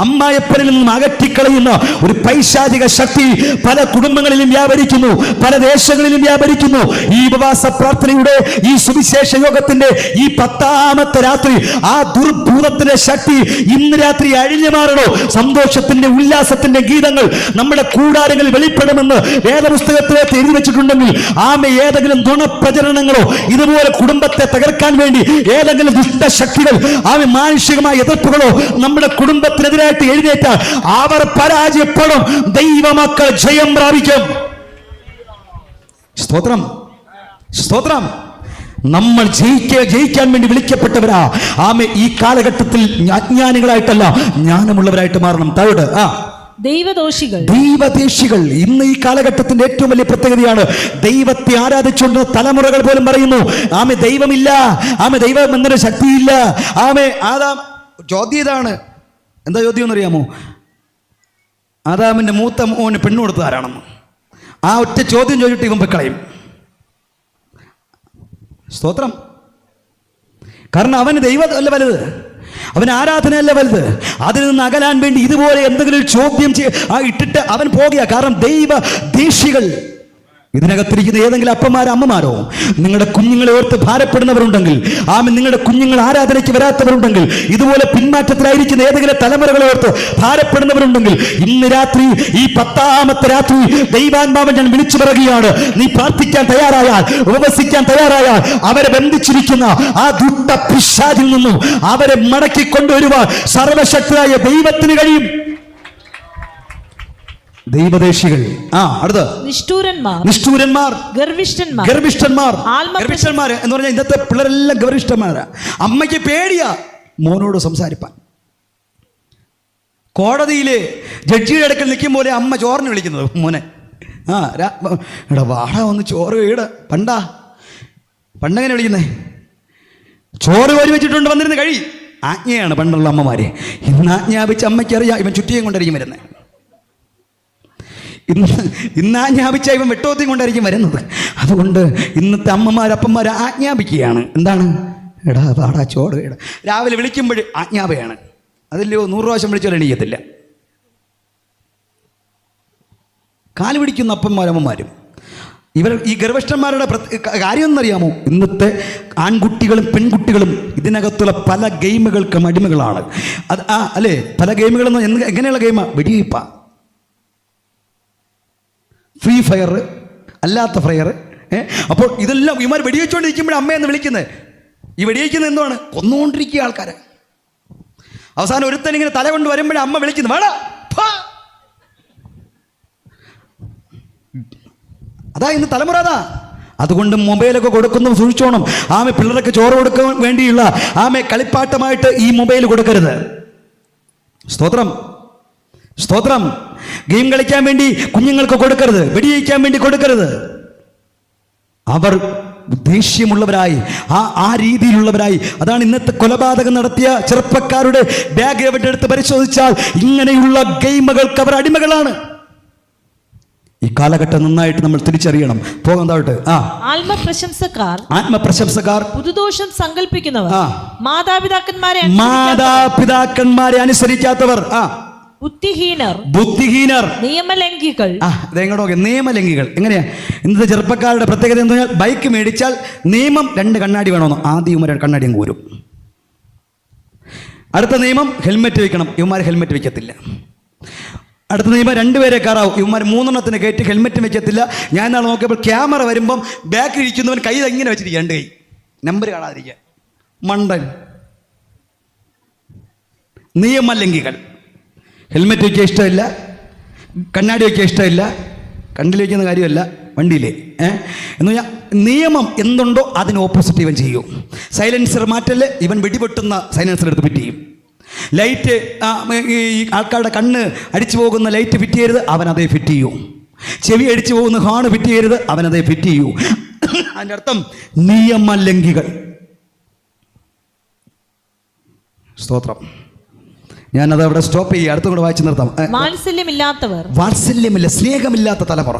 അമ്മായപ്പനിൽ നിന്നും അകറ്റിക്കളയുന്ന ഒരു പൈശാചിക ശക്തി പല കുടുംബങ്ങളിലും വ്യാപരിക്കുന്നു പല ദേശങ്ങളിലും വ്യാപരിക്കുന്നു. ഈ ഉപവാസ പ്രാർത്ഥനയുടെ ഈ സുവിശേഷ യോഗത്തിന്റെ ഈ പത്താമത്തെ രാത്രി ആ ദുർഭൂതത്തിന്റെ ശക്തി ഇന്ന് രാത്രി അഴിഞ്ഞു മാറണോ? സന്തോഷത്തിന്റെ ഉല്ലാസത്തിന്റെ ഗീതങ്ങൾ നമ്മുടെ കൂടാരങ്ങളിൽ വെളിപ്പെടുമെന്ന് വേദപുസ്തകത്തിലേക്ക് എഴുതി വെച്ചിട്ടുണ്ടെങ്കിൽ ആമ ഏതെങ്കിലും നുണപ്രചരണങ്ങളോ ഇതുപോലെ കുടുംബത്തെ തകർക്കാൻ വേണ്ടി ഏതെങ്കിലും ദുഷ്ടശക്തികൾ ആമ മാനുഷികമായ എതിർപ്പുകളോ നമ്മുടെ കുടുംബത്തിനെതിരായിട്ട് എഴുന്നേറ്റ അവർ പരാജയപ്പെടും. ദൈവമക്കൾ ജയം പ്രാപിക്കും. സ്തോത്രം. സ്തോത്രം. നമ്മൾ ജയിക്ക ജയിക്കാൻ വേണ്ടി വിളിക്കപ്പെട്ടവരാ. ആമെ ഈ കാലഘട്ടത്തിൽ അജ്ഞാനികളായിട്ടല്ല ജ്ഞാനമുള്ളവരായിട്ട് മാറണം. തവിട് ആ. ദൈവദോഷികൾ. ദൈവദേശികൾ. ഇന്ന് ഈ കാലഘട്ടത്തിന്റെ ഏറ്റവും വലിയ പ്രത്യേകതയാണ് ദൈവത്തെ ആരാധിച്ചുകൊണ്ട് തലമുറകൾ പോലും പറയുന്നു ആമെ ദൈവമില്ല. ആമെ ദൈവം എന്നൊരു ശക്തിയില്ല. ആമെ ആദാം ചോദ്യം ഇതാണ്. എന്താ ചോദ്യം എന്നറിയാമോ? ആദാമിന്റെ മൂത്ത മോന് പെണ്ണു കൊടുത്തത് ആരാണെന്ന് ആ ഒറ്റ ചോദ്യം ചോദിച്ചിട്ട് ഇവൻ പൊക്കളയും സ്തോത്രം. കാരണം അവന് ദൈവമല്ല വലുത്. അവൻ ആരാധനയല്ല വലുത്. അതിൽ നിന്ന് അകലാൻ വേണ്ടി ഇതുപോലെ എന്തെങ്കിലും ചോദ്യം ചെയ്യ ആ ഇട്ടിട്ട് അവൻ പോകുക. കാരണം ദൈവ ദേശികൾ ഇതിനകത്തിരിക്കുന്ന ഏതെങ്കിലും അപ്പന്മാരോ അമ്മമാരോ നിങ്ങളുടെ കുഞ്ഞുങ്ങളെ ഓർത്ത് ഭാരപ്പെടുന്നവരുണ്ടെങ്കിൽ ആമേ നിങ്ങളുടെ കുഞ്ഞുങ്ങൾ ആരാധനയ്ക്ക് വരാത്തവരുണ്ടെങ്കിൽ ഇതുപോലെ പിന്മാറ്റത്തിലായിരിക്കുന്ന ഏതെങ്കിലും തലമുറകളെ ഓർത്ത് ഭാരപ്പെടുന്നവരുണ്ടെങ്കിൽ ഇന്ന് രാത്രി ഈ പത്താമത്തെ രാത്രി ദൈവാത്മാവൻ ഞാൻ വിളിച്ചു പറയുകയാണ്. നീ പ്രാർത്ഥിക്കാൻ തയ്യാറായാൽ ഉപവസിക്കാൻ തയ്യാറായാൽ അവരെ ബന്ധിച്ചിരിക്കുന്ന ആ ദുട്ട പിശാചിൽ നിന്നും അവരെ മടക്കി കൊണ്ടുവരുവാൻ സർവശക്തരായ ദൈവത്തിന് കഴിയും. ദൈവദേശികൾ. ആ അടുത്ത. നിഷ്ഠൂരന്മാർ. നിഷ്ഠൂരന്മാർ. ഗർവിഷ്ഠന്മാർ. ഗർഭിഷ്ഠന്മാർ ഗർഭിഷ്ഠന്മാർ എന്ന് പറഞ്ഞാൽ ഇന്നത്തെ പിള്ളേരെല്ലാം ഗർഭിഷ്ഠന്മാരാ അമ്മയ്ക്ക് പേടിയാ മോനോട് സംസാരിപ്പാൻ. കോടതിയിലെ ജഡ്ജിയുടെ അടുക്കൽ നിൽക്കും പോലെ അമ്മ ചോറിന് വിളിക്കുന്നത് മോനെ. ആ എടാ വാടാ ഒന്ന് ചോറ് വീട് പണ്ടാ. പണ്ടെങ്ങനെ വിളിക്കുന്നേ? ചോറ് കോരി വെച്ചിട്ടുണ്ട് വന്നിരുന്ന് കഴി. ആജ്ഞയാണ് പണ്ടുള്ള അമ്മമാരെ. ഇന്ന് ആജ്ഞാപിച്ച അമ്മയ്ക്കറിയാം ഇവൻ ചുറ്റിയും കൊണ്ടായിരിക്കും വരുന്നത് ഇന്ന് ഇന്ന് ആജ്ഞാപിച്ച ഇവൻ വെട്ടോത്തിയും കൊണ്ടായിരിക്കും വരുന്നത്. അതുകൊണ്ട് ഇന്നത്തെ അമ്മമാർ അപ്പന്മാർ ആജ്ഞാപിക്കുകയാണ്. എന്താണ്? എടാ പാടാ ചോട് എടാ. രാവിലെ വിളിക്കുമ്പോൾ ആജ്ഞാപയാണ്. അതല്ലയോ നൂറ് പ്രാവശ്യം വിളിച്ചാൽ എണീക്കത്തില്ല. കാൽ പിടിക്കുന്ന അപ്പന്മാരും അമ്മമാരും. ഇവർ ഈ ഗർഭഷ്ടന്മാരുടെ കാര്യം എന്നറിയാമോ ഇന്നത്തെ ആൺകുട്ടികളും പെൺകുട്ടികളും ഇതിനകത്തുള്ള പല ഗെയിമുകൾക്കും അടിമകളാണ്. അത് ആ അല്ലേ? പല ഗെയിമുകളെന്ന് എങ്ങനെയുള്ള ഗെയിമാണ് വെടിവയ്പ്പാ. ഫ്രീ ഫയർ അല്ലാത്ത ഫ്രയർ ഏഹ് അപ്പോൾ ഇതെല്ലാം ഇവന്മാർ വെടിവെച്ചുകൊണ്ടിരിക്കുമ്പോൾ അമ്മയെന്ന് വിളിക്കുന്നത് ഈ വെടിവെക്കുന്നത് എന്താണ് കൊന്നുകൊണ്ടിരിക്കുക ആൾക്കാരെ. അവസാനം ഒരുത്തൻ ഇങ്ങനെ തല കൊണ്ട് വരുമ്പോഴേ അമ്മ വിളിക്കുന്നു. വേണ ഫാ." അതാ ഇന്ന് തലമുറ അതാ. അതുകൊണ്ട് മൊബൈലൊക്കെ കൊടുക്കുന്നു സൂക്ഷിച്ചോണം. ആമെ പിള്ളേർക്ക് ചോറ് കൊടുക്കാൻ വേണ്ടിയുള്ള ആമെ കളിപ്പാട്ടമായിട്ട് ഈ മൊബൈൽ കൊടുക്കരുത്. സ്തോത്രം. സ്തോത്രം. ഗെയിം കളിക്കാൻ വേണ്ടി കുഞ്ഞുങ്ങൾക്ക് കൊടുക്കരുത്. വെടിയിക്കാൻ വേണ്ടി കൊടുക്കരുത്. അവർ ദേഷ്യമുള്ളവരായി ആ ആ രീതിയിലുള്ളവരായി. അതാണ് ഇന്നത്തെ കൊലപാതകം നടത്തിയ ചെറുപ്പക്കാരുടെ ബാഗ് എവിടെ എടുത്ത് പരിശോധിച്ചാൽ ഇങ്ങനെയുള്ള ഗെയിമുകൾക്ക് അവർ അടിമകളാണ്. ഈ കാലഘട്ടം നന്നായിട്ട് നമ്മൾ തിരിച്ചറിയണം. പോകാൻ താഴോട്ട്. ആ. ആത്മപ്രശംസക്കാർ ആത്മപ്രശംസക്കാർ. പുതുദോഷം സങ്കല്പിക്കുന്നവർ. മാതാപിതാക്കന്മാരെ മാതാപിതാക്കന്മാരെ അനുസരിക്കാത്തവർ. ആ. ബുദ്ധിഹീനർ ബുദ്ധിഹീനർ. നിയമലംഘികൾ. നോക്കി നിയമലംഘികൾ. എങ്ങനെയാ? ഇന്നത്തെ ചെറുപ്പക്കാരുടെ പ്രത്യേകത എന്ന് പറഞ്ഞാൽ ബൈക്ക് മേടിച്ചാൽ നിയമം രണ്ട് കണ്ണാടി വേണമെന്ന് ആദ്യം ഇവന്മാർ കണ്ണാടിയും കൂരും അടുത്ത നിയമം ഹെൽമെറ്റ് വെക്കണം. ഇവന്മാർ ഹെൽമെറ്റ് വെക്കത്തില്ല. അടുത്ത നിയമം രണ്ടുപേരെ കയറാവും. ഇവന്മാർ മൂന്നെണ്ണത്തിന് കയറ്റി ഹെൽമെറ്റ് വെക്കത്തില്ല. ഞാൻ നാളെ നോക്കിയപ്പോൾ ക്യാമറ വരുമ്പം ബാക്കിൽ ഇരിക്കുന്നവൻ കൈ ഇങ്ങനെ വെച്ചിരിക്കുക രണ്ട് കൈ. നമ്പർ കാണാതിരിക്കുക മണ്ടൻ. നിയമലംഘികൾ. ഹെൽമെറ്റ് വയ്ക്കാൻ ഇഷ്ടമില്ല കണ്ണാടി വയ്ക്കാൻ ഇഷ്ടമില്ല കണ്ണിൽ വയ്ക്കുന്ന കാര്യമല്ല വണ്ടിയിലെ ഏ? എന്ന് പറഞ്ഞാൽ നിയമം എന്തുണ്ടോ അതിന് ഓപ്പോസിറ്റ് ഇവൻ ചെയ്യും. സൈലൻസർ മാറ്റൽ ഇവൻ വെടിപൊട്ടുന്ന സൈലൻസർ എടുത്ത് ഫിറ്റ് ചെയ്യും. ലൈറ്റ് ഈ ആൾക്കാരുടെ കണ്ണ് അടിച്ചു പോകുന്ന ലൈറ്റ് ഫിറ്റ് ചെയ്യരുത് അവൻ അതേ ഫിറ്റ് ചെയ്യൂ. ചെവി അടിച്ചു പോകുന്ന ഹാണ് ഫിറ്റ് ചെയ്യരുത് അവൻ അതേ ഫിറ്റ് ചെയ്യൂ. അതിന്റെ അർത്ഥം നിയമലംഘികൾ. സ്തോത്രം. ഞാനത് അവിടെ സ്റ്റോപ്പ് ചെയ്യുക. അടുത്തും കൂടെ വായിച്ചു നിർത്താം. വാത്സല്യമില്ലാത്തവർ. വാത്സല്യമില്ല സ്നേഹമില്ലാത്ത തലമുറ.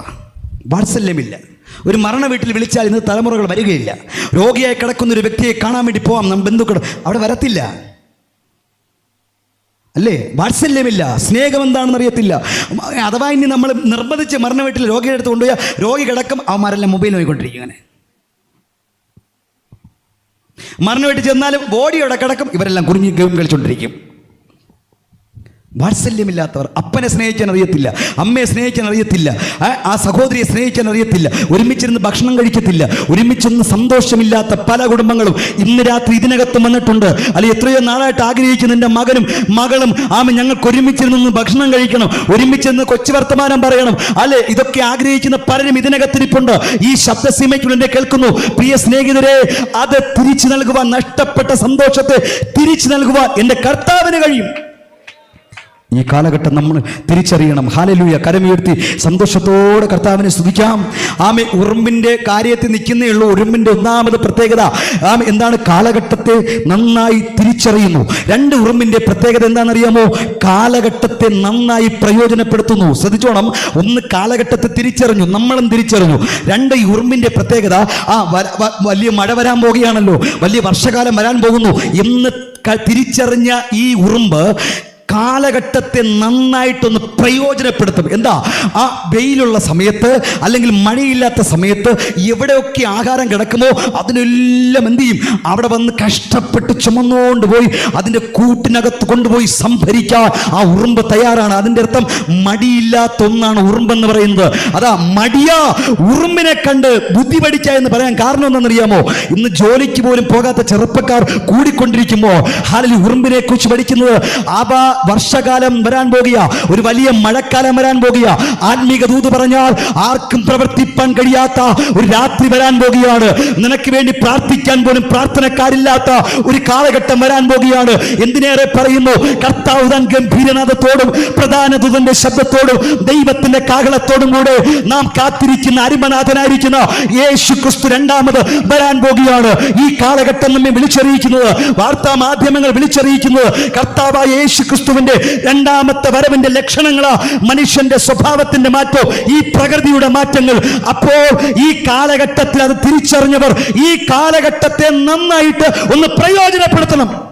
വാത്സല്യമില്ല. ഒരു മരണ വീട്ടിൽ വിളിച്ചാൽ ഇന്ന് തലമുറകൾ വരികയില്ല. രോഗിയായി കിടക്കുന്ന ഒരു വ്യക്തിയെ കാണാൻ വേണ്ടി പോവാം നാം ബന്ധുക്കൾ. അവിടെ വരത്തില്ല. അല്ലേ? വാത്സല്യമില്ല. സ്നേഹം എന്താണെന്ന് അറിയത്തില്ല. അഥവാ ഇനി നമ്മൾ നിർബന്ധിച്ച് മരണ വീട്ടിൽ രോഗിയുടെ അടുത്ത് കൊണ്ടുപോയാൽ രോഗി കിടക്കും അവന്മാരെല്ലാം മൊബൈൽ നോക്കിക്കൊണ്ടിരിക്കും അങ്ങനെ മരണ വീട്ടിൽ ചെന്നാലും ബോഡിയോടെ കിടക്കും ഇവരെല്ലാം കുറിഞ്ഞ് ഗെയിം കളിച്ചുകൊണ്ടിരിക്കും വാത്സല്യമില്ലാത്തവർ അപ്പനെ സ്നേഹിക്കാൻ അറിയത്തില്ല അമ്മയെ സ്നേഹിക്കാൻ അറിയത്തില്ല ആ- സഹോദരിയെ സ്നേഹിക്കാൻ അറിയത്തില്ല ഒരുമിച്ചിരുന്ന് ഭക്ഷണം കഴിക്കത്തില്ല ഒരുമിച്ചിരുന്ന് സന്തോഷമില്ലാത്ത പല കുടുംബങ്ങളും ഇന്ന് രാത്രി ഇതിനകത്തും വന്നിട്ടുണ്ട്. അല്ലെ എത്രയോ നാളായിട്ട് ആഗ്രഹിക്കുന്ന എന്റെ മകനും മകളും ആമ ഞങ്ങൾക്ക് ഒരുമിച്ചിരുന്ന് ഭക്ഷണം കഴിക്കണം ഒരുമിച്ചിരുന്ന് കൊച്ചു വർത്തമാനം പറയണം. അല്ലെ ഇതൊക്കെ ആഗ്രഹിക്കുന്ന പലരും ഇതിനകത്തിരിപ്പുണ്ട്. ഈ ശബ്ദസീമയ്ക്കുള്ളിൽ കേൾക്കുന്നു. പ്രിയ സ്നേഹിതരെ അത് തിരിച്ചു നൽകുവാൻ നഷ്ടപ്പെട്ട സന്തോഷത്തെ തിരിച്ചു നൽകുവാൻ എന്റെ കർത്താവിന് കഴിയും. ഈ കാലഘട്ടം നമ്മൾ തിരിച്ചറിയണം. ഹാലലൂയ കരമുയർത്തി സന്തോഷത്തോടെ കർത്താവിനെ സ്തുതിക്കാം. ആമെ ഉറുമ്പിന്റെ കാര്യത്തിൽ നിൽക്കുന്നേ ഉള്ളൂ. ഉറുമ്പിന്റെ ഒന്നാമത് പ്രത്യേകത. ആമെ എന്താണ് കാലഘട്ടത്തെ നന്നായി തിരിച്ചറിയുന്നു? രണ്ട് ഉറുമ്പിന്റെ പ്രത്യേകത എന്താണെന്നറിയാമോ? കാലഘട്ടത്തെ നന്നായി പ്രയോജനപ്പെടുത്തുന്നു. ശ്രദ്ധിച്ചോണം. ഒന്ന് കാലഘട്ടത്തെ തിരിച്ചറിഞ്ഞു. നമ്മളും തിരിച്ചറിഞ്ഞു. രണ്ട് ഈ ഉറുമ്പിന്റെ പ്രത്യേകത ആ വലിയ മഴ വരാൻ പോകുകയാണല്ലോ. വലിയ വർഷകാലം വരാൻ പോകുന്നു. എന്ന് തിരിച്ചറിഞ്ഞ ഈ ഉറുമ്പ് കാലഘട്ടത്തെ നന്നായിട്ടൊന്ന് പ്രയോജനപ്പെടുത്തും. എന്താ? ആ വെയിലുള്ള സമയത്ത് അല്ലെങ്കിൽ മഴയില്ലാത്ത സമയത്ത് എവിടെയൊക്കെ ആഹാരം കിടക്കുമോ അതിനെല്ലാം എന്ത് ചെയ്യും? അവിടെ വന്ന് കഷ്ടപ്പെട്ട് ചുമന്നുകൊണ്ട് പോയി അതിന്റെ കൂട്ടിനകത്ത് കൊണ്ടുപോയി സംഭരിക്കാൻ ആ ഉറുമ്പ് തയ്യാറാണ്. അതിന്റെ അർത്ഥം മടിയില്ലാത്ത ഒന്നാണ് ഉറുമ്പെന്ന് പറയുന്നത്. അതാ മടിയാ ഉറുമ്പിനെ കണ്ട് ബുദ്ധി പഠിച്ച എന്ന് പറയാൻ കാരണം എന്താണെന്നറിയാമോ? ഇന്ന് ജോലിക്ക് പോലും പോകാത്ത ചെറുപ്പക്കാർ കൂടിക്കൊണ്ടിരിക്കുമ്പോൾ ഹാലിൽ ഉറുമ്പിനെ കുറിച്ച് പഠിക്കുന്നത് ആപ വർഷകാലം വരാൻ പോകുക. ഒരു വലിയ മഴക്കാലം വരാൻ പോകുക. ആത്മീക ദൂത് പറഞ്ഞാൽ ആർക്കും പ്രവർത്തിപ്പാൻ കഴിയാത്ത ഒരു രാത്രി വരാൻ പോകുകയാണ്. നിനക്ക് വേണ്ടി പ്രാർത്ഥിക്കാൻ പോലും പ്രാർത്ഥനക്കാരില്ലാത്ത ഒരു കാലഘട്ടം വരാൻ പോകുകയാണ്. എന്തിനേറെ പറയുന്നു? കർത്താവ് താൻ ഗംഭീരനാഥത്തോടും പ്രധാന ദൂതന്റെ ശബ്ദത്തോടും ദൈവത്തിന്റെ കാഹളത്തോടും കൂടെ നാം കാത്തിരിക്കുന്ന അരിമനാഥനായിരിക്കുന്ന യേശു ക്രിസ്തു രണ്ടാമത് വരാൻ പോകുകയാണ്. ഈ കാലഘട്ടം നമ്മെ വിളിച്ചറിയിക്കുന്നത് വാർത്താ മാധ്യമങ്ങൾ വിളിച്ചറിയിക്കുന്നത് കർത്താവായ യേശു ക്രിസ്തുവിന്റെ രണ്ടാമത്തെ വരവിന്റെ ലക്ഷണങ്ങളാ മനുഷ്യന്റെ സ്വഭാവത്തിന്റെ മാറ്റം ഈ പ്രകൃതിയുടെ മാറ്റങ്ങൾ. അപ്പോൾ ഈ കാലഘട്ടത്തിൽ അത് തിരിച്ചറിഞ്ഞവർ ഈ കാലഘട്ടത്തെ നന്നായിട്ട് ഒന്ന് പ്രയോജനപ്പെടുത്തണം.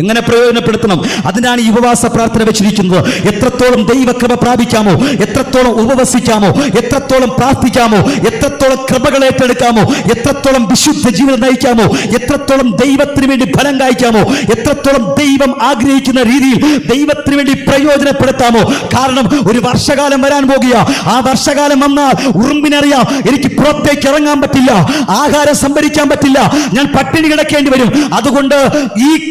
എങ്ങനെ പ്രയോജനപ്പെടുത്തണം? അതിനാണ് ഈ ഉപവാസ പ്രാർത്ഥന വെച്ചിരിക്കുന്നത്. എത്രത്തോളം ദൈവകൃപ പ്രാപിക്കാമോ എത്രത്തോളം ഉപവസിക്കാമോ എത്രത്തോളം പ്രാർത്ഥിക്കാമോ എത്രത്തോളം കൃപകൾ ഏറ്റെടുക്കാമോ എത്രത്തോളം വിശുദ്ധ ജീവിതം നയിക്കാമോ എത്രത്തോളം ദൈവത്തിന് വേണ്ടി ഫലം കായ്ക്കാമോ എത്രത്തോളം ദൈവം ആഗ്രഹിക്കുന്ന രീതിയിൽ ദൈവത്തിന് വേണ്ടി പ്രയോജനപ്പെടുത്താമോ. കാരണം ഒരു വർഷകാലം വരാൻ പോകുക. ആ വർഷകാലം വന്നാൽ ഉറുമ്പിനറിയാം എനിക്ക് പുറത്തേക്ക് ഇറങ്ങാൻ പറ്റില്ല ആഹാരം സംഭരിക്കാൻ പറ്റില്ല ഞാൻ പട്ടിണി കിടക്കേണ്ടി വരും. അതുകൊണ്ട് ഈ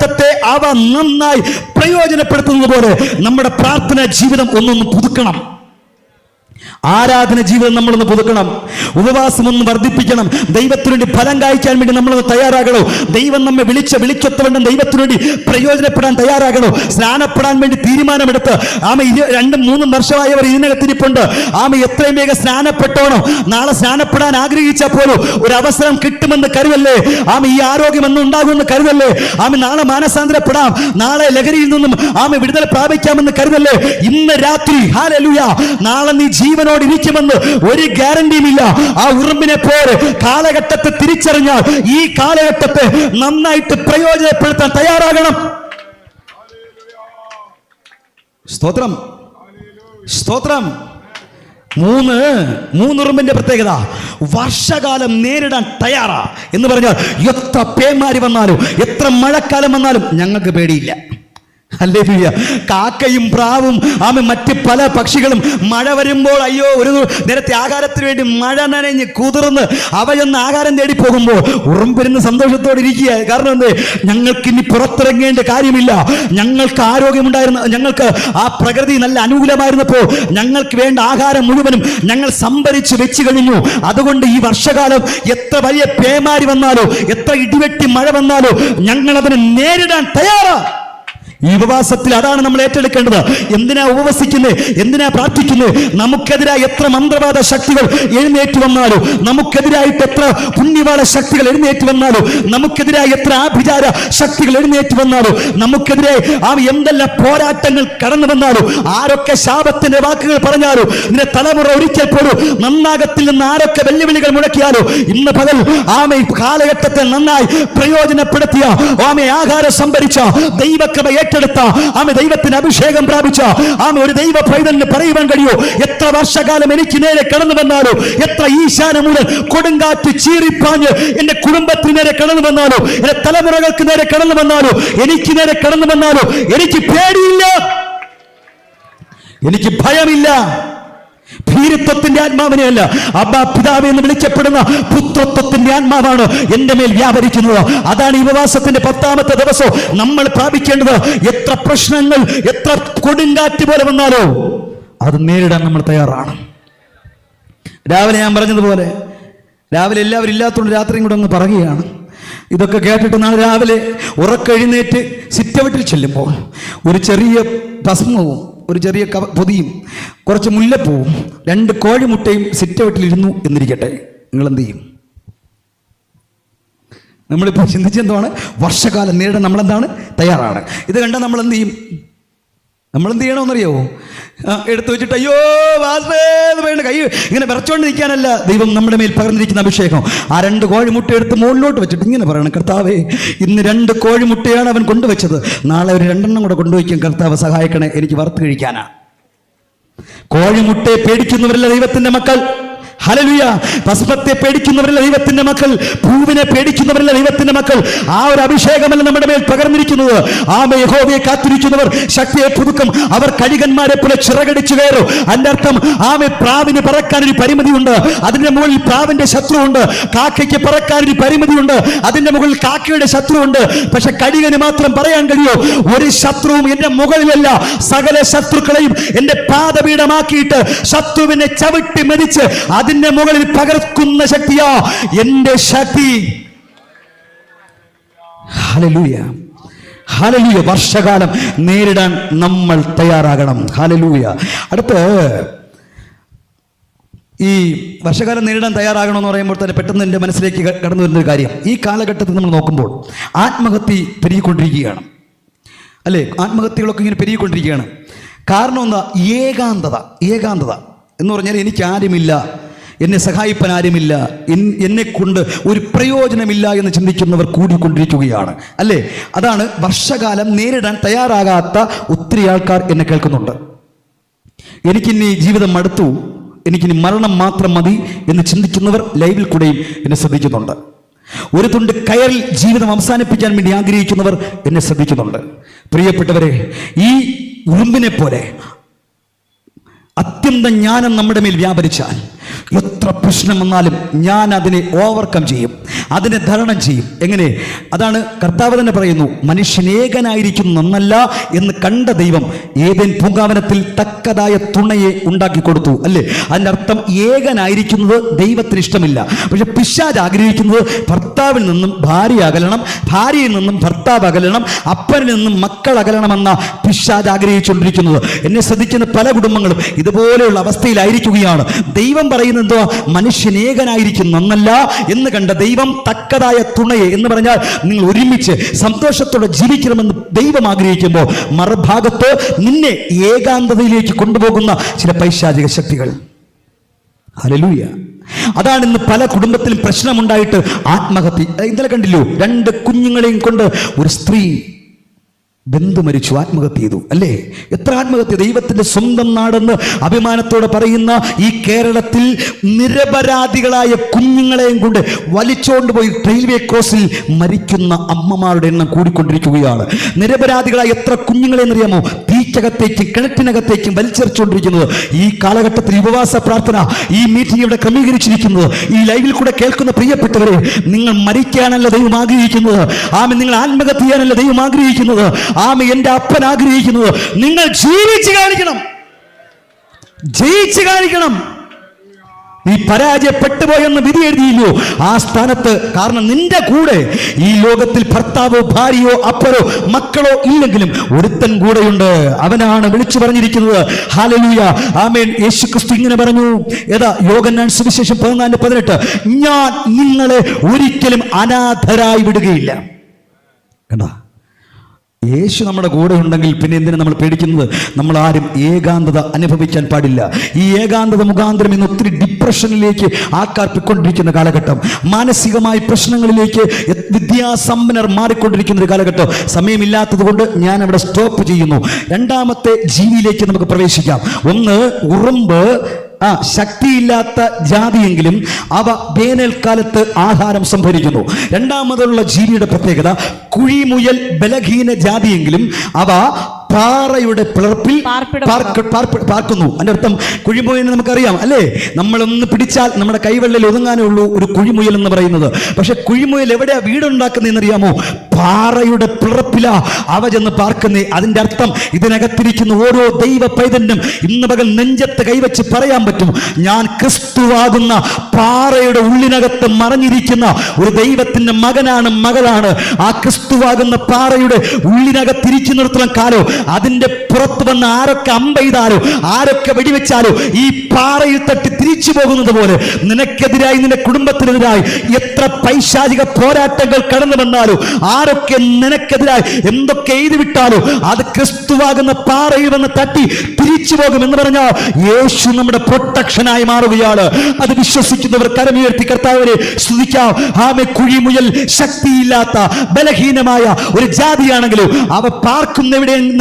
കാലഘട്ടത്തെ അവ നന്നായി പ്രയോജനപ്പെടുത്തുന്നത് പോലെ നമ്മുടെ പ്രാർത്ഥന ജീവിതം ഒന്നൊന്ന് പുതുക്കണം. ആരാധന ജീവിതം നമ്മളൊന്ന് പുതുക്കണം. ഉപവാസം ഒന്ന് വർദ്ധിപ്പിക്കണം. ദൈവത്തിനു വേണ്ടി ഫലം കായ്ക്കാൻ വേണ്ടി നമ്മളൊന്ന് തയ്യാറാകണോ? ദൈവം നമ്മെ വിളിച്ച വിളിച്ചൊത്തവണ്ണം ദൈവത്തിനു വേണ്ടി പ്രയോജനപ്പെടാൻ തയ്യാറാകണോ? സ്നാനപ്പെടാൻ വേണ്ടി തീരുമാനമെടുത്ത് ആമ രണ്ടും മൂന്നും വർഷമായവർ ഇതിനകത്തിരിപ്പുണ്ട്. ആമ എത്രയും വേഗം സ്നാനപ്പെട്ടോണോ. നാളെ സ്നാനപ്പെടാൻ ആഗ്രഹിച്ചാൽ പോലും ഒരു അവസരം കിട്ടുമെന്ന് കരുതല്ലേ? ആമ ഈ ആരോഗ്യം എന്ന് ഉണ്ടാകുമെന്ന് കരുതല്ലേ? ആമ നാളെ മാനസാന്തരപ്പെടാം. നാളെ ലഹരിയിൽ നിന്നും ആമ വിടുതൽ പ്രാപിക്കാമെന്ന് കരുതല്ലേ? ഇന്ന് രാത്രി ഹാലലുയ നാളെ നീ ജീവനോട് ഇരിക്കുമെന്ന് ഒരു ഗ്യാരണ്ടിയും ഇല്ല. ആ ഉറുമ്പിനെ പോലെ കാലഘട്ടത്തെ തിരിച്ചറിഞ്ഞാൽ ഈ കാലഘട്ടത്തെ നന്നായിട്ട് പ്രയോജനപ്പെടുത്താൻ തയ്യാറാകണം. സ്തോത്രം. സ്തോത്രം. മൂന്ന് മൂന്നുറുമ്പിന്റെ പ്രത്യേകത. വർഷകാലം നേരിടാൻ തയ്യാറാ എന്ന് പറഞ്ഞാൽ എത്ര പേമാരി വന്നാലും എത്ര മഴക്കാലം വന്നാലും ഞങ്ങൾക്ക് പേടിയില്ല. ഹല്ലേലൂയ. കാക്കയും പ്രാവും ആമ മറ്റ് പല പക്ഷികളും മഴ വരുമ്പോൾ അയ്യോ ഒരു നേരത്തെ ആഹാരത്തിന് വേണ്ടി മഴ നനഞ്ഞ് കുതിർന്ന് അവയൊന്ന് ആഹാരം തേടി പോകുമ്പോൾ ഉറുമ്പിരുന്ന് സന്തോഷത്തോടെ ഇരിക്കുക. കാരണം എന്തേ? ഞങ്ങൾക്ക് ഇനി പുറത്തിറങ്ങേണ്ട കാര്യമില്ല. ഞങ്ങൾക്ക് ആരോഗ്യമുണ്ടായിരുന്ന ഞങ്ങൾക്ക് ആ പ്രകൃതി നല്ല അനുകൂലമായിരുന്നപ്പോൾ ഞങ്ങൾക്ക് വേണ്ട ആഹാരം മുഴുവനും ഞങ്ങൾ സംഭരിച്ച് വെച്ച് കഴിഞ്ഞു. അതുകൊണ്ട് ഈ വർഷകാലം എത്ര വലിയ പേമാരി വന്നാലോ എത്ര ഇടിവെട്ടി മഴ വന്നാലോ ഞങ്ങൾ അതിനെ നേരിടാൻ തയ്യാറാ. ഈ ഉപവാസത്തിൽ അതാണ് നമ്മൾ ഏറ്റെടുക്കേണ്ടത്. എന്തിനാ ഉപവസിക്കുന്നത് എന്തിനാ പ്രാർത്ഥിക്കുന്നത് നമുക്കെതിരായി എത്ര മന്ത്രവാദ ശക്തികൾ എഴുന്നേറ്റ് വന്നാലോ നമുക്കെതിരായിട്ട് എത്ര പുണ്യവാദ ശക്തികൾ എഴുന്നേറ്റ് വന്നാലോ നമുക്കെതിരായി എത്ര ആഭിചാര ശക്തികൾ എഴുന്നേറ്റ് വന്നാലോ നമുക്കെതിരെ ആ എന്തെല്ലാം പോരാട്ടങ്ങൾ കടന്നു വന്നാലോ ആരൊക്കെ ശാപത്തിന്റെ വാക്കുകൾ പറഞ്ഞാലോ നിന്റെ തലമുറ ഒരിക്കൽ പോലും നന്നാകത്തിൽ നിന്ന് ആരൊക്കെ വെല്ലുവിളികൾ മുഴക്കിയാലോ ഇന്ന് പകൽ ആമ കാലഘട്ടത്തെ നന്നായി പ്രയോജനപ്പെടുത്തിയ ആമെ ആഹാരം സംഭരിച്ച ദൈവകൃപ ഏറ്റെടുത്ത ആമെ ദൈവത്തിന് അഭിഷേകം പ്രാപിച്ച ആമെ ഒരു ദൈവ പൈതലിന് പറയുവാൻ കഴിയോ? എത്ര വർഷകാലം എനിക്ക് നേരെ കടന്നു വന്നാലോ എത്ര ഈശാന മുതൽ കൊടുങ്കാറ്റ് ചീറിപ്പാഞ്ഞ് എന്റെ കുടുംബത്തിന് നേരെ കടന്നു വന്നാലോ എന്റെ തലമുറകൾക്ക് നേരെ കടന്നു വന്നാലോ എനിക്ക് നേരെ കടന്നു വന്നാലോ എനിക്ക് പേടിയില്ല. എനിക്ക് ഭയമില്ല. ഭീരുത്വത്തിന്റെ ആത്മാവിനെയല്ല അബ്ബ പിതാവ് എന്ന് വിളിക്കപ്പെടുന്ന പുത്രത്വത്തിന്റെ ആത്മാവാണ് എന്റെ മേൽ വ്യാപരിക്കുന്നത്. അതാണ് ഈ ഉപവാസത്തിന്റെ പത്താമത്തെ ദിവസം നമ്മൾ പ്രാപിക്കേണ്ടത്. എത്ര പ്രശ്നങ്ങൾ എത്ര കൊടുങ്കാറ്റ് പോലെ വന്നാലോ അത് നേരിടാൻ നമ്മൾ തയ്യാറാണ്. രാവിലെ ഞാൻ പറഞ്ഞതുപോലെ രാവിലെ എല്ലാവരും ഇല്ലാത്തതുകൊണ്ട് രാത്രിയും കൂടെ ഒന്ന് പറയുകയാണ്. ഇതൊക്കെ കേട്ടിട്ട് നാളെ രാവിലെ ഉറക്കെഴുന്നേറ്റ് സിറ്റവട്ടിൽ ചെല്ലുമ്പോൾ ഒരു ചെറിയ ഭസ്മവും ഒരു ചെറിയ പൊതിയും കുറച്ച് മുല്ലപ്പൂവും രണ്ട് കോഴിമുട്ടയും സിറ്റവട്ടിലിരുന്നു എന്നിരിക്കട്ടെ. നിങ്ങൾ എന്ത് ചെയ്യും? നമ്മളിപ്പോൾ ചിന്തിച്ചെന്താണ് വർഷകാലം നേരിടാൻ നമ്മളെന്താണ്? തയ്യാറാണ്. ഇത് കണ്ടാൽ നമ്മൾ എന്ത് ചെയ്യും? നമ്മൾ എന്ത് ചെയ്യണമെന്നറിയോ എടുത്തു വെച്ചിട്ട് അയ്യോ വേണ്ട കൈ ഇങ്ങനെ വിറച്ചോണ്ട് നിൽക്കാനല്ല ദൈവം നമ്മുടെ മേൽ പകർന്നിരിക്കുന്ന അഭിഷേകം. ആ രണ്ട് കോഴിമുട്ട എടുത്ത് മുകളിലോട്ട് വെച്ചിട്ട് ഇങ്ങനെ പറയണം കർത്താവേ ഇന്ന് രണ്ട് കോഴിമുട്ടയാണ് അവൻ കൊണ്ടുവച്ചത്. നാളെ ഒരു രണ്ടെണ്ണം കൂടെ കൊണ്ടുവയ്ക്കും കർത്താവ് സഹായിക്കണേ എനിക്ക് വറുത്ത് കഴിക്കാനാ. കോഴിമുട്ടയെ പേടിക്കുന്നവരല്ല ദൈവത്തിന്റെ മക്കൾ. ഹലലുയ പസ്പത്തെ പേടിക്കുന്നവരല്ല ദൈവത്തിന്റെ മക്കൾ. ഭൂവിനെ പേടിക്കുന്നവരല്ല ദൈവത്തിന്റെ മക്കൾ. ആ ഒരു അഭിഷേകമല്ല നമ്മുടെ മേൽ പകർന്നിരിക്കുന്നത്. ആമ യഹോവയെ കാത്തിരിക്കുന്നവർ ശക്തിയെ പുതുക്കും. അവർ കഴുകന്മാരെ പോലെ ചിറകടിച്ചു കയറും. അതിന്റെ അർത്ഥം ആമ പ്രാവിന് പറക്കാൻ ഒരു പരിമിതിയുണ്ട്. അതിന്റെ മുകളിൽ പ്രാവിന്റെ ശത്രുവുണ്ട്. കാക്കയ്ക്ക് പറക്കാൻ ഒരു പരിമിതിയുണ്ട്. അതിന്റെ മുകളിൽ കാക്കയുടെ ശത്രുവുണ്ട്. പക്ഷെ കഴുകന് മാത്രം പറയാൻ കഴിയോ? ഒരു ശത്രുവും എന്റെ മുകളിലല്ല. സകല ശത്രുക്കളെയും എന്റെ പാദപീഠമാക്കിയിട്ട് ശത്രുവിനെ ചവിട്ടി മെതിച്ച് അതിന്റെ മുകളിൽ പകർക്കുന്ന ശക്തിയാ എന്റെ ശക്തി. ഹലലൂയ ഹല്ലേലൂയ. വർഷകാലം നേരിടാൻ നമ്മൾ തയ്യാറാകണം. ഹലലൂയ അടുത്ത് ഈ വർഷകാലം നേരിടാൻ തയ്യാറാകണമെന്ന് പറയുമ്പോൾ തന്നെ പെട്ടെന്ന് എന്റെ മനസ്സിലേക്ക് കടന്നു വരുന്നൊരു കാര്യം. ഈ കാലഘട്ടത്തിൽ നമ്മൾ നോക്കുമ്പോൾ ആത്മഹത്യ പെരുകിക്കൊണ്ടിരിക്കുകയാണ്. അല്ലേ? ആത്മഹത്യകളൊക്കെ ഇങ്ങനെ പെരുകിക്കൊണ്ടിരിക്കുകയാണ്. കാരണം എന്താ? ഏകാന്തത. ഏകാന്തത. എന്ന് പറഞ്ഞാൽ എനിക്ക് ആരുമില്ല എന്നെ സഹായിപ്പാൻ ആരുമില്ല. എന്നെ കൊണ്ട് ഒരു പ്രയോജനമില്ല എന്ന് ചിന്തിക്കുന്നവർ കൂടിക്കൊണ്ടിരിക്കുകയാണ്. അല്ലേ? അതാണ് വർഷകാലം നേരിടാൻ തയ്യാറാകാത്ത ഒത്തിരി ആൾക്കാർ എന്നെ കേൾക്കുന്നുണ്ട്. എനിക്കിനി ജീവിതം മടുത്തു എനിക്കിനി മരണം മാത്രം മതി എന്ന് ചിന്തിക്കുന്നവർ ലൈവിൽ കൂടെയും എന്നെ ശ്രദ്ധിക്കുന്നുണ്ട്. ഒരു തുണ്ട് കയറിൽ ജീവിതം അവസാനിപ്പിക്കാൻ വേണ്ടി ആഗ്രഹിക്കുന്നവർ എന്നെ ശ്രദ്ധിക്കുന്നുണ്ട്. പ്രിയപ്പെട്ടവരെ ഈ ഉറുമ്പിനെ പോലെ അത്യന്തം ജ്ഞാനം നമ്മുടെ മേൽ വ്യാപരിച്ചാൽ എത്ര പ്രശ്നം വന്നാലും ഞാൻ അതിനെ ഓവർകം ചെയ്യും. അതിനെ ധരണം ചെയ്യും. എങ്ങനെ? അതാണ് കർത്താവ് തന്നെ പറയുന്നു മനുഷ്യൻ ഏകനായിരിക്കും നന്നല്ല എന്ന് കണ്ട ദൈവം ഏതേൻ പൂങ്കാവനത്തിൽ തക്കതായ തുണയെ ഉണ്ടാക്കി കൊടുത്തു അല്ലേ? അതിന്റെ അർത്ഥം ഏകനായിരിക്കുന്നത് ദൈവത്തിന് ഇഷ്ടമില്ല. പക്ഷെ പിശാജ് ആഗ്രഹിക്കുന്നത് ഭർത്താവിൽ നിന്നും ഭാര്യ അകലണം ഭാര്യയിൽ നിന്നും ഭർത്താവ് അകലണം അപ്പനിൽ നിന്നും മക്കൾ അകലണമെന്ന പിശാജ് ആഗ്രഹിച്ചുകൊണ്ടിരിക്കുന്നത്. എന്നെ ശ്രദ്ധിക്കുന്ന പല കുടുംബങ്ങളും ഇതുപോലെയുള്ള അവസ്ഥയിലായിരിക്കുകയാണ്. ദൈവം പറയുന്നത് എന്തോ മനുഷ്യനേകനായിരിക്കും നന്നല്ല എന്ന് കണ്ട ദൈവം തക്കതായ തുണയെ എന്ന് പറഞ്ഞാൽ നിങ്ങൾ ഒരുമിച്ച് സന്തോഷത്തോടെ ജീവിക്കണമെന്ന് ദൈവം ആഗ്രഹിക്കുമ്പോൾ മറുഭാഗത്ത് നിന്നെ ഏകാന്തതയിലേക്ക് കൊണ്ടുപോകുന്ന ചില പൈശാചിക ശക്തികൾ. ഹലലൂയ അതാണ് ഇന്ന് പല കുടുംബത്തിലും പ്രശ്നമുണ്ടായിട്ട് ആത്മഹത്യ. ഇന്നലെ കണ്ടില്ലോ? രണ്ട് കുഞ്ഞുങ്ങളെയും കൊണ്ട് ഒരു സ്ത്രീ ബന്ധു മരിച്ചു ആത്മഹത്യ ചെയ്തു. അല്ലേ? എത്ര ആത്മഹത്യ? ദൈവത്തിന്റെ സ്വന്തം നാടെന്ന് അഭിമാനത്തോടെ പറയുന്ന ഈ കേരളത്തിൽ നിരപരാധികളായ കുഞ്ഞുങ്ങളെയും കൊണ്ട് വലിച്ചോണ്ട് പോയി റെയിൽവേ ക്രോസിൽ മരിക്കുന്ന അമ്മമാരുടെ എണ്ണം കൂടിക്കൊണ്ടിരിക്കുകയാണ്. നിരപരാധികളായ എത്ര കുഞ്ഞുങ്ങളെ തീച്ചകത്തേക്കും കിണറ്റിനകത്തേക്കും വലിച്ചെറിച്ചുകൊണ്ടിരിക്കുന്നത്. ഈ കാലഘട്ടത്തിൽ ഉപവാസ പ്രാർത്ഥന ഈ മീറ്റിംഗ് ഇവിടെ ക്രമീകരിച്ചിരിക്കുന്നത് ഈ ലൈവിൽ കൂടെ കേൾക്കുന്ന പ്രിയപ്പെട്ടവരെ നിങ്ങൾ മരിക്കാനല്ല ദൈവം ആഗ്രഹിക്കുന്നത്. ആമ നിങ്ങൾ ആത്മഹത്യ ചെയ്യാനല്ല ദൈവം ആഗ്രഹിക്കുന്നത്. ആമ എന്റെ അപ്പൻ ആഗ്രഹിക്കുന്നത് നിങ്ങൾ ജീവിച്ചു കാണിക്കണം. ജയിച്ചു കാണിക്കണം. നീ പരാജയപ്പെട്ടു പോയെന്ന് വിധി എഴുതിയില്ലോ. ആ സ്ഥാനത്ത് കാരണം നിന്റെ കൂടെ ഈ ലോകത്തിൽ ഭർത്താവോ ഭാര്യയോ അപ്പരോ മക്കളോ ഇല്ലെങ്കിലും ഒരുത്തൻ കൂടെയുണ്ട്. അവനാണ് വിളിച്ചു പറഞ്ഞിരിക്കുന്നത്. ഹാലലൂയ ആമേൻ. യേശു ക്രിസ്തു ഇങ്ങനെ പറഞ്ഞു. ഏതാ? യോഗന്നാൻ സുവിശേഷം പതിനാല് പതിനെട്ട്. ഞാൻ നിങ്ങളെ ഒരിക്കലും അനാഥരായി വിടുകയില്ല. കണ്ടാ? യേശു നമ്മുടെ കൂടെ ഉണ്ടെങ്കിൽ പിന്നെ എന്തിനു നമ്മൾ പേടിക്കുന്നത്? നമ്മൾ ആരും ഏകാന്തത അനുഭവിക്കാൻ പാടില്ല. ഈ ഏകാന്തത മുഖാന്തരം ഇന്ന് ഒത്തിരി ഡിപ്രഷനിലേക്ക് ആൾക്കാർ പൊയ്ക്കൊണ്ടിരിക്കുന്ന കാലഘട്ടം. മാനസികമായ പ്രശ്നങ്ങളിലേക്ക് വിദ്യാസമ്പന്നർ മാറിക്കൊണ്ടിരിക്കുന്ന ഒരു കാലഘട്ടം. സമയമില്ലാത്തത് കൊണ്ട് ഞാൻ അവിടെ സ്റ്റോപ്പ് ചെയ്യുന്നു. രണ്ടാമത്തെ ജീവിയിലേക്ക് നമുക്ക് പ്രവേശിക്കാം. ഒന്ന് ഉറുമ്പ് ആ ശക്തിയില്ലാത്ത ജാതിയെങ്കിലും അവ വേനൽക്കാലത്ത് ആഹാരം സംഭരിക്കുന്നു. രണ്ടാമതുള്ള ജീവിയുടെ പ്രത്യേകത കുഴിമുയൽ ബലഹീന ജാതിയെങ്കിലും അവ പാറയുടെ പിളർപ്പിൽ പാർക്കുന്നു. അതിന്റെ അർത്ഥം കുഴിമുയലിനെ നമുക്കറിയാം അല്ലേ? നമ്മളൊന്ന് പിടിച്ചാൽ നമ്മുടെ കൈവെള്ളിൽ ഒതുങ്ങാനേ ഉള്ളൂ ഒരു കുഴിമുയൽ എന്ന് പറയുന്നത്. പക്ഷെ കുഴിമുയൽ എവിടെയാ വീടുണ്ടാക്കുന്നതെന്നറിയാമോ? പാറയുടെ പിളർപ്പിലാ അവ ചെന്ന് പാർക്കുന്നേ. അതിന്റെ അർത്ഥം ഇതിനകത്തിരിക്കുന്ന ഓരോ ദൈവ പൈതന്യം ഇന്ന് പകൽ നെഞ്ചത്ത് കൈവച്ച് പറയാൻ പറ്റും. ഞാൻ ക്രിസ്തുവാകുന്ന പാറയുടെ ഉള്ളിനകത്ത് മറഞ്ഞിരിക്കുന്ന ഒരു ദൈവത്തിന്റെ മകനാണ് മകളാണ്. ആ ക്രിസ്തുവാകുന്ന പാറയുടെ ഉള്ളിനകത്തിരിക്കുന്നിടത്തോളം കാലം അതിന്റെ പുറത്ത് വന്ന് ആരൊക്കെ അമ്പെയ്താലോ ആരൊക്കെ വെടിവെച്ചാലോ ഈ പാറയിൽ തട്ടി തിരിച്ചു പോകുന്നത് പോലെ നിനക്കെതിരായി നിന്റെ കുടുംബത്തിനെതിരായി എത്ര പൈശാചിക പോരാട്ടങ്ങൾ കടന്നു വന്നാലോ ആരൊക്കെ നിനക്കെതിരായി എന്തൊക്കെ എഴുതി വിട്ടാലോ അത് ക്രിസ്തുവാകുന്ന പാറയിൽ വന്ന് തട്ടി തിരിച്ചു പോകും എന്ന് പറഞ്ഞാൽ യേശു നമ്മുടെ പ്രൊട്ടക്ഷനായി മാറുകയാണ്. അത് വിശ്വസിക്കുന്നവർ കരമുയർത്തി കർത്താവിനെ സ്തുതിക്കാം. ആമെ കുഴിമുയൽ ശക്തിയില്ലാത്ത ബലഹീനമായ ഒരു ജാതിയാണെങ്കിലും അവ പാർക്കുന്ന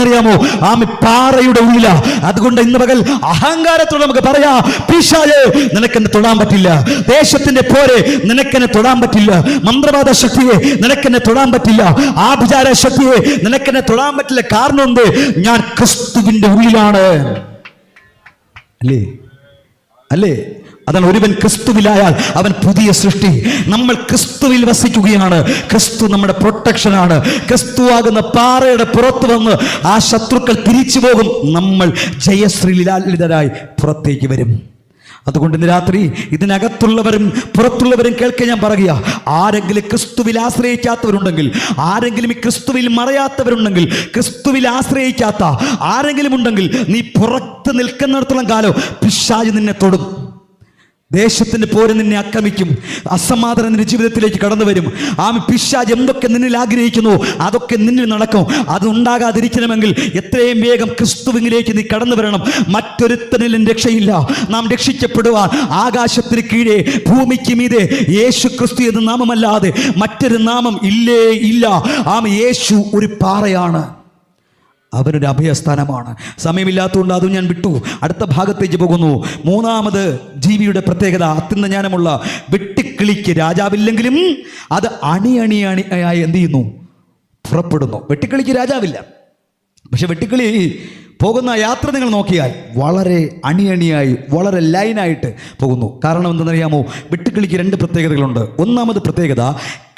എവിടെയെന്നറിയാമോ ആമി പാറയുടെ ഉള്ളില. അതുകൊണ്ട് ഇന്ന് പകൽ അഹങ്കാരത്തോടെ നമുക്ക് പറയാ പിശാചേ നിനക്കെന്നെ തൊടാൻ പറ്റില്ല. ദേശത്തിന്റെ പോരെ നിനക്കെന്നെ തൊടാൻ പറ്റില്ല. മന്ത്രവാദ ശക്തിയെ നിനക്കെന്നെ തൊടാൻ പറ്റില്ല. ആഭിചാര ശക്തിയെ നിനക്കെന്നെ തൊടാൻ പറ്റില്ല. കാരണം എന്ത്? ഞാൻ ക്രിസ്തുവിന്റെ ഉള്ളിലാണ്. അല്ലേ? അല്ലേ? അതാണ് ഒരുവൻ ക്രിസ്തുവിലായാൽ അവൻ പുതിയ സൃഷ്ടി. നമ്മൾ ക്രിസ്തുവിൽ വസിക്കുകയാണ്. ക്രിസ്തു നമ്മുടെ പ്രൊട്ടക്ഷനാണ്. ക്രിസ്തുവാകുന്ന പാറയുടെ പുറത്ത് വന്ന് ആ ശത്രുക്കൾ തിരിച്ചു പോകും. നമ്മൾ ജയശ്രീലാലിതരായി പുറത്തേക്ക് വരും. അതുകൊണ്ട് ഇന്ന് രാത്രി ഇതിനകത്തുള്ളവരും പുറത്തുള്ളവരും കേൾക്കാൻ ഞാൻ പറയുക. ആരെങ്കിലും ക്രിസ്തുവിൽ ആശ്രയിക്കാത്തവരുണ്ടെങ്കിൽ ആരെങ്കിലും ഈ ക്രിസ്തുവിൽ മറയാത്തവരുണ്ടെങ്കിൽ ക്രിസ്തുവിൽ ആശ്രയിക്കാത്ത ആരെങ്കിലും ഉണ്ടെങ്കിൽ നീ പുറത്ത് നിൽക്കുന്നിടത്തോളം കാലം പിശാജ് നിന്നെ തൊടും. ദേശത്തിന്റെ പോര് നിന്നെ ആക്രമിക്കും. അസമാധാനം നിന്റെ ജീവിതത്തിലേക്ക് കടന്നു വരും. ആ പിശാജ് എന്തൊക്കെ നിന്നിൽ ആഗ്രഹിക്കുന്നു? അതൊക്കെ നിന്നിൽ നടക്കും. അത് ഉണ്ടാകാതിരിക്കണമെങ്കിൽ എത്രയും വേഗം ക്രിസ്തുവിങ്ങിലേക്ക് നീ കടന്നു വരണം. മറ്റൊരുത്തനിലും രക്ഷയില്ല. നാം രക്ഷിക്കപ്പെടുവാൻ ആകാശത്തിന് കീഴേ ഭൂമിക്ക് മീതെ യേശു ക്രിസ്തു എന്ന നാമമല്ലാതെ മറ്റൊരു നാമം ഇല്ലേ ഇല്ല. ആ യേശു ഒരു പാറയാണ്. അവനൊരു അഭയസ്ഥാനമാണ്. സമയമില്ലാത്തതുകൊണ്ട് അതും ഞാൻ വിട്ടു. അടുത്ത ഭാഗത്തേക്ക് പോകുന്നു. മൂന്നാമത് ജീവിയുടെ പ്രത്യേകത അത്യന്ത ജ്ഞാനമുള്ള വെട്ടിക്കിളിക്ക് രാജാവില്ലെങ്കിലും അത് അണി അണി അണി എന്ത് ചെയ്യുന്നു? പുറപ്പെടുന്നു. വെട്ടിക്കിളിക്ക് രാജാവില്ല. പക്ഷെ വെട്ടിക്കിളി പോകുന്ന യാത്ര നിങ്ങൾ നോക്കിയാൽ വളരെ അണിയണിയായി വളരെ ലൈനായിട്ട് പോകുന്നു. കാരണം എന്തെന്നറിയാമോ? വെട്ടുക്കിളിക്ക് രണ്ട് പ്രത്യേകതകളുണ്ട്. ഒന്നാമത് പ്രത്യേകത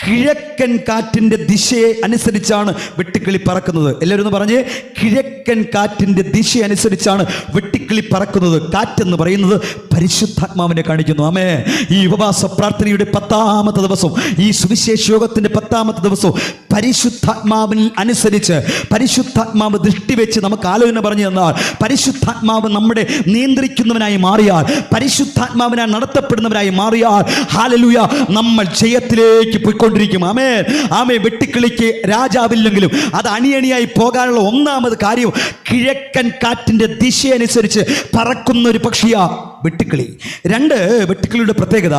കിഴക്കൻ കാറ്റിന്റെ ദിശയെ അനുസരിച്ചാണ് വെട്ടിക്കിളി പറക്കുന്നത്. എല്ലാവരും ഒന്ന് പറഞ്ഞേ കിഴക്കൻ കാറ്റിന്റെ ദിശ അനുസരിച്ചാണ് വെട്ടിക്കിളി പറക്കുന്നത്. കാറ്റെന്ന് പറയുന്നത് പരിശുദ്ധാത്മാവിനെ കാണിക്കുന്നു. ആമേ ഈ ഉപവാസ പ്രാർത്ഥനയുടെ പത്താമത്തെ ദിവസം ഈ സുവിശേഷ യോഗത്തിന്റെ പത്താമത്തെ ദിവസം പരിശുദ്ധാത്മാവിൽ അനുസരിച്ച് പരിശുദ്ധാത്മാവ് ദൃഷ്ടി വെച്ച് നമുക്ക് ആലോചന പറഞ്ഞു തന്നാൽ പരിശുദ്ധാത്മാവ് നമ്മുടെ നിയന്ത്രിക്കുന്നവനായി മാറിയാൽ പരിശുദ്ധാത്മാവിനാൽ നടത്തപ്പെടുന്നവരായി മാറിയാൽ ഹാലലുയ നമ്മൾ ജയത്തിലേക്ക് പോയിക്കൊണ്ടിരിക്കും. ആമേ ആമേ വെട്ടിക്കിളിക്ക് രാജാവില്ലെങ്കിലും അത് അണിയണിയായി പോകാനുള്ള ഒന്നാമത് കാര്യം കിഴക്കൻ കാറ്റിന്റെ ദിശയനുസരിച്ച് പറക്കുന്ന ഒരു പക്ഷിയാ വെട്ടിക്കിളി. രണ്ട് വെട്ടിക്കിളിയുടെ പ്രത്യേകത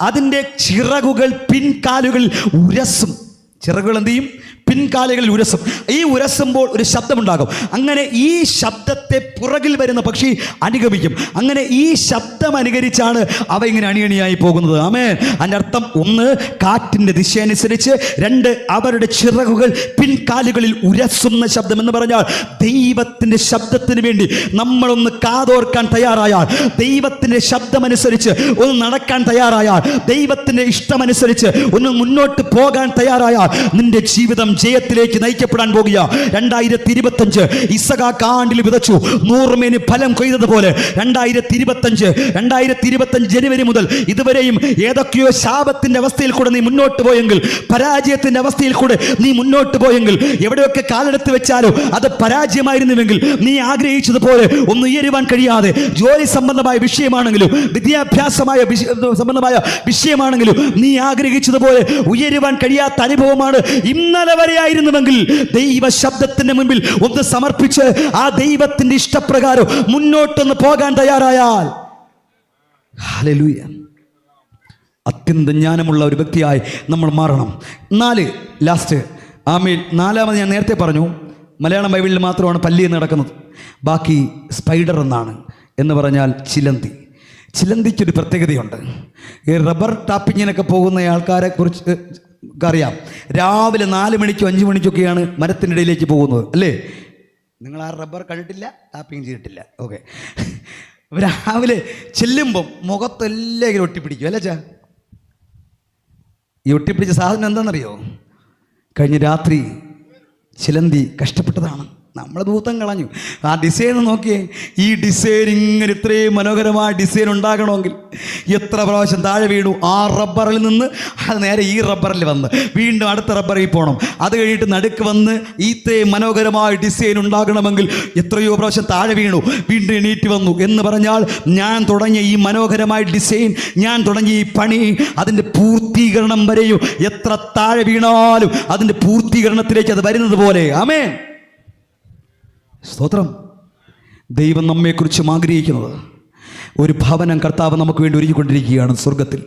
അതിന്റെ ചിറകുകൾ പിൻകാലുകൾ ഉരസും. ചിറകുകൾ എന്ത് ചെയ്യും? പിൻകാലുകളിൽ ഉരസും. ഈ ഉരസുമ്പോൾ ഒരു ശബ്ദമുണ്ടാകും. അങ്ങനെ ഈ ശബ്ദത്തെ പുറകിൽ വരുന്ന പക്ഷി അനുഗമിക്കും. അങ്ങനെ ഈ ശബ്ദം അനുകരിച്ചാണ് അവ ഇങ്ങനെ അണിയണിയായി പോകുന്നത്. ആമേ അതിന്റെ അർത്ഥം ഒന്ന് കാറ്റിന്റെ ദിശ അനുസരിച്ച് രണ്ട് അവരുടെ ചിറകുകൾ പിൻകാലുകളിൽ ഉരസുന്ന ശബ്ദം എന്ന് പറഞ്ഞാൽ ദൈവത്തിന്റെ ശബ്ദത്തിന് വേണ്ടി നമ്മളൊന്ന് കാതോർക്കാൻ തയ്യാറായാൽ ദൈവത്തിന്റെ ശബ്ദമനുസരിച്ച് ഒന്ന് നടക്കാൻ തയ്യാറായാൽ ദൈവത്തിന്റെ ഇഷ്ടമനുസരിച്ച് ഒന്ന് മുന്നോട്ട് പോകാൻ തയ്യാറായാൽ നിന്റെ ജീവിതം ജയത്തിലേക്ക് നയിക്കപ്പെടാൻ പോകുക. രണ്ടായിരത്തി ഇരുപത്തഞ്ച് ഇസഖാക്ക് ആണ്ടിൽ വിതച്ചു. നൂറുമേന് ഫലം കൊയ്തതുപോലെ രണ്ടായിരത്തി ഇരുപത്തഞ്ച് രണ്ടായിരത്തി ഇരുപത്തഞ്ച് ജനുവരി മുതൽ ഇതുവരെയും ഏതൊക്കെയോ ശാപത്തിന്റെ അവസ്ഥയിൽ കൂടെ നീ മുന്നോട്ട് പോയെങ്കിൽ പരാജയത്തിന്റെ അവസ്ഥയിൽ കൂടെ നീ മുന്നോട്ട് പോയെങ്കിൽ എവിടെയൊക്കെ കാലെടുത്ത് വെച്ചാലോ അത് പരാജയമായിരുന്നുവെങ്കിൽ നീ ആഗ്രഹിച്ചതുപോലെ ഒന്ന് ഉയരുവാൻ കഴിയാതെ ജോലി സംബന്ധമായ വിഷയമാണെങ്കിലും വിദ്യാഭ്യാസമായ സംബന്ധമായ വിഷയമാണെങ്കിലും നീ ആഗ്രഹിച്ചതുപോലെ ഉയരുവാൻ കഴിയാത്ത അനുഭവമാണ് ഇന്നലെ വരെ ആയിരുന്നുവെങ്കിൽ ദൈവ ശബ്ദത്തിന്റെ മുൻപിൽ ഒന്ന് സമർപ്പിച്ച് ആ ദൈവത്തിന്റെ ഇഷ്ടപ്രകാരം മുന്നോട്ടൊന്ന് പോകാൻ തയ്യാറായാൽ. ഹല്ലേലൂയ. അത്യന്തം ജ്ഞാനമുള്ള ഒരു വ്യക്തിയായി നമ്മൾ മാറണം. നാല് ലാസ്റ്റ്. ആമീൻ. നാലാമത് ഞാൻ നേരത്തെ പറഞ്ഞു മലയാളം ബൈബിളിൽ മാത്രമാണ് പല്ലി എന്ന് നടക്കുന്നത് ബാക്കി സ്പൈഡർ എന്നാണ് എന്ന് പറഞ്ഞാൽ ചിലന്തി. ചിലന്തിക്കൊരു പ്രത്യേകതയുണ്ട്. ഈ റബ്ബർ ടാപ്പിങ്ങിനൊക്കെ പോകുന്ന ആൾക്കാരെ കുറിച്ച് അറിയാം രാവിലെ നാല് മണിക്കും അഞ്ച് മണിക്കൊക്കെയാണ് മരത്തിനിടയിലേക്ക് പോകുന്നത് അല്ലേ? നിങ്ങൾ ആ റബ്ബർ കണ്ടിട്ടില്ല ടാപ്പിങ് ചെയ്തിട്ടില്ല. ഓക്കെ. രാവിലെ ചെല്ലുമ്പം മുഖത്തെല്ലാം ഒട്ടിപ്പിടിക്കും അല്ലേ ചാ ഈ ഒട്ടിപ്പിടിച്ച സാധനം എന്താണെന്നറിയോ? കഴിഞ്ഞ രാത്രി ചിലന്തി കഷ്ടപ്പെട്ടതാണ്. നമ്മൾ ദൂത്തം കളഞ്ഞു. ആ ഡിസൈൻ നോക്കിയേ. ഈ ഡിസൈൻ ഇങ്ങനെ ഇത്രയും മനോഹരമായ ഡിസൈൻ ഉണ്ടാകണമെങ്കിൽ എത്ര പ്രാവശ്യം താഴെ വീണു? ആ റബ്ബറിൽ നിന്ന് അത് നേരെ ഈ റബ്ബറിൽ വന്ന്. വീണ്ടും അടുത്ത റബ്ബറിൽ പോകണം അത് കഴിഞ്ഞിട്ട് നടുക്ക് വന്ന് ഇത്രയും മനോഹരമായ ഡിസൈൻ ഉണ്ടാകണമെങ്കിൽ എത്രയോ പ്രാവശ്യം താഴെ വീണു. വീണ്ടും എണീറ്റ് വന്നു. എന്ന് പറഞ്ഞാൽ ഞാൻ തുടങ്ങിയ ഈ മനോഹരമായ ഡിസൈൻ ഞാൻ തുടങ്ങിയ ഈ പണി അതിന്റെ പൂർത്തീകരണം വരെയും എത്ര താഴെ വീണാലും അതിന്റെ പൂർത്തീകരണത്തിലേക്ക് അത് വരുന്നത് പോലെ. ആമേ സ്തോത്രം. ദൈവം നമ്മെക്കുറിച്ചും ആഗ്രഹിക്കുന്നത് ഒരു ഭവനം കർത്താവ് നമുക്ക് വേണ്ടി ഒരുക്കിക്കൊണ്ടിരിക്കുകയാണ് സ്വർഗത്തിൽ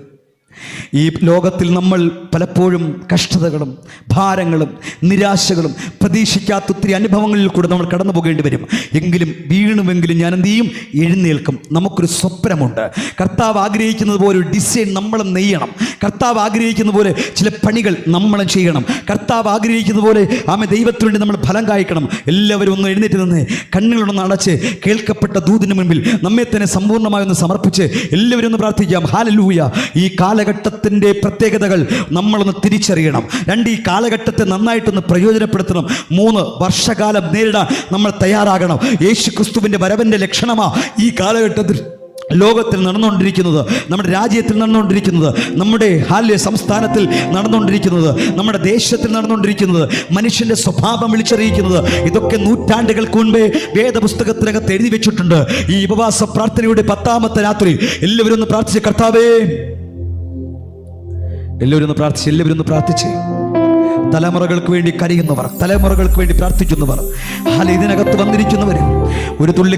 ഈ ലോകത്തിൽ നമ്മൾ പലപ്പോഴും കഷ്ടതകളും ഭാരങ്ങളും നിരാശകളും പ്രതീക്ഷിക്കാത്ത ഒത്തിരി അനുഭവങ്ങളിൽ കൂടെ നമ്മൾ കടന്നു പോകേണ്ടി വരും. എങ്കിലും വീണുമെങ്കിലും ഞാൻ എന്ത് ചെയ്യും? എഴുന്നേൽക്കും. നമുക്കൊരു സ്വപ്നമുണ്ട്. കർത്താവ് ആഗ്രഹിക്കുന്നത് പോലെ ഒരു ഡിസൈൻ നമ്മളും നെയ്യണം. കർത്താവ് ആഗ്രഹിക്കുന്ന പോലെ ചില പണികൾ നമ്മളും ചെയ്യണം. കർത്താവ് ആഗ്രഹിക്കുന്ന പോലെ ആമെ ദൈവത്തിനു വേണ്ടി നമ്മൾ ഫലം കായ്ക്കണം. എല്ലാവരും ഒന്ന് എഴുന്നേറ്റ് നിന്ന് കണ്ണുകളൊന്ന് അടച്ച് കേൾക്കപ്പെട്ട ദൂതിന് മുൻപിൽ നമ്മെ തന്നെ സമ്പൂർണമായി ഒന്ന് സമർപ്പിച്ച് എല്ലാവരും ഒന്ന് പ്രാർത്ഥിക്കാം. ഹാലലൂയ. ഈ കാലഘട്ടത്തിന്റെ പ്രത്യേകതകൾ നമ്മളൊന്ന് തിരിച്ചറിയണം. രണ്ട് ഈ കാലഘട്ടത്തെ നന്നായിട്ടൊന്ന് പ്രയോജനപ്പെടുത്തണം. മൂന്ന് വർഷകാലം നേരിടാൻ നമ്മൾ തയ്യാറാകണം. യേശു ക്രിസ്തുവിന്റെ വരവന്റെ ലക്ഷണമാ ഈ കാലഘട്ടത്തിൽ ലോകത്തിൽ നടന്നുകൊണ്ടിരിക്കുന്നത് നമ്മുടെ രാജ്യത്തിൽ നടന്നുകൊണ്ടിരിക്കുന്നത് നമ്മുടെ ഹാല്യ സംസ്ഥാനത്തിൽ നടന്നുകൊണ്ടിരിക്കുന്നത് നമ്മുടെ ദേശത്തിൽ നടന്നുകൊണ്ടിരിക്കുന്നത് മനുഷ്യന്റെ സ്വഭാവം വിളിച്ചറിയിക്കുന്നത്. ഇതൊക്കെ നൂറ്റാണ്ടുകൾക്ക് മുൻപേ വേദപുസ്തകത്തിനകത്ത് എഴുതി വെച്ചിട്ടുണ്ട്. ഈ ഉപവാസ പ്രാർത്ഥനയുടെ പത്താമത്തെ രാത്രി എല്ലാവരും ഒന്ന് പ്രാർത്ഥിച്ച് കർത്താവേ എല്ലാവരും ഒന്ന് പ്രാർത്ഥിച്ച് എല്ലാവരും ഒന്ന് പ്രാർത്ഥിച്ച്. തലമുറകൾക്ക് വേണ്ടി കരയുന്നവർ തലമുറകൾക്ക് വേണ്ടി പ്രാർത്ഥിക്കുന്നവർ ഹാല ഇതിനകത്ത് വന്നിരിക്കുന്നവർ ഒരു തുള്ളി